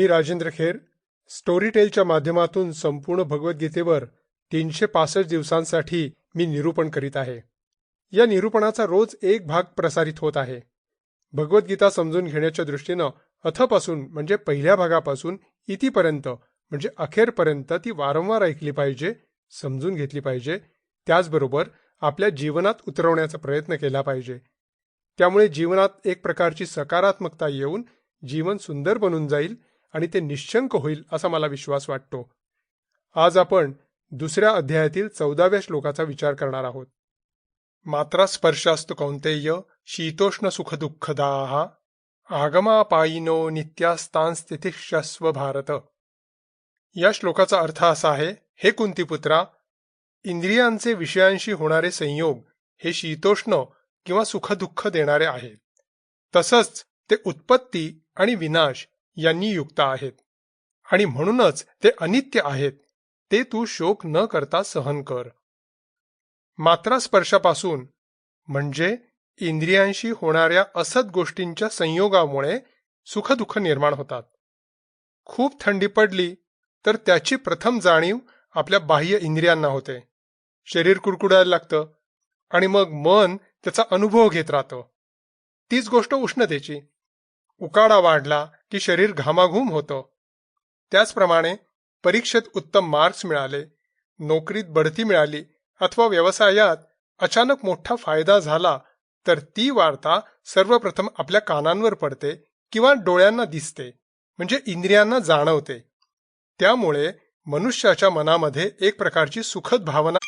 मी राजेंद्र खेर स्टोरीटेलच्या माध्यमातून संपूर्ण भगवद्गीतेवर तीनशे पासष्ट दिवसांसाठी मी निरूपण करीत आहे. या निरूपणाचा रोज एक भाग प्रसारित होत आहे. भगवद्गीता समजून घेण्याच्या दृष्टीनं अथपासून म्हणजे पहिल्या भागापासून इथीपर्यंत म्हणजे अखेरपर्यंत ती वारंवार ऐकली पाहिजे समजून घेतली पाहिजे. त्याचबरोबर आपल्या जीवनात उतरवण्याचा प्रयत्न केला पाहिजे. त्यामुळे जीवनात एक प्रकारची सकारात्मकता येऊन जीवन सुंदर बनून जाईल आणि ते निश्चंक होईल असा मला विश्वास वाटतो. आज आपण दुसऱ्या अध्यायातील चौदाव्या श्लोकाचा विचार करणार आहोत. मात्रा स्पर्शास्तु कौंतेय शीतोष्ण सुख आगमापायीनो आगमापायिनो नित्यास्तांस्थितिक्षस्व भारत। या श्लोकाचा अर्थ असा आहे हे कुंतीपुत्रा इंद्रियांचे विषयांशी होणारे संयोग हे शीतोष्ण किंवा सुखदुःख देणारे आहेत. तसंच ते उत्पत्ती आणि विनाश यांनी युक्त आहेत. आणि म्हणूनच ते अनित्य आहेत. ते तू शोक न करता सहन कर. मात्रा स्पर्शापासून म्हणजे इंद्रियांशी होणाऱ्या असत गोष्टींच्या संयोगामुळे सुखदुःख निर्माण होतात. खूप थंडी पडली तर त्याची प्रथम जाणीव आपल्या बाह्य इंद्रियांना होते. शरीर कुडकुडायला लागतं आणि मग मन त्याचा अनुभव घेत राहतं. तीच गोष्ट उष्णतेची. उकाडा वाढला की शरीर घामाघूम होतं. त्याचप्रमाणे परीक्षेत उत्तम मार्क्स मिळाले नोकरीत बढती मिळाली अथवा व्यवसायात अचानक मोठा फायदा झाला तर ती वार्ता सर्वप्रथम आपल्या कानांवर पडते किंवा डोळ्यांना दिसते म्हणजे इंद्रियांना जाणवते. त्यामुळे मनुष्याच्या मनामध्ये एक प्रकारची सुखद भावना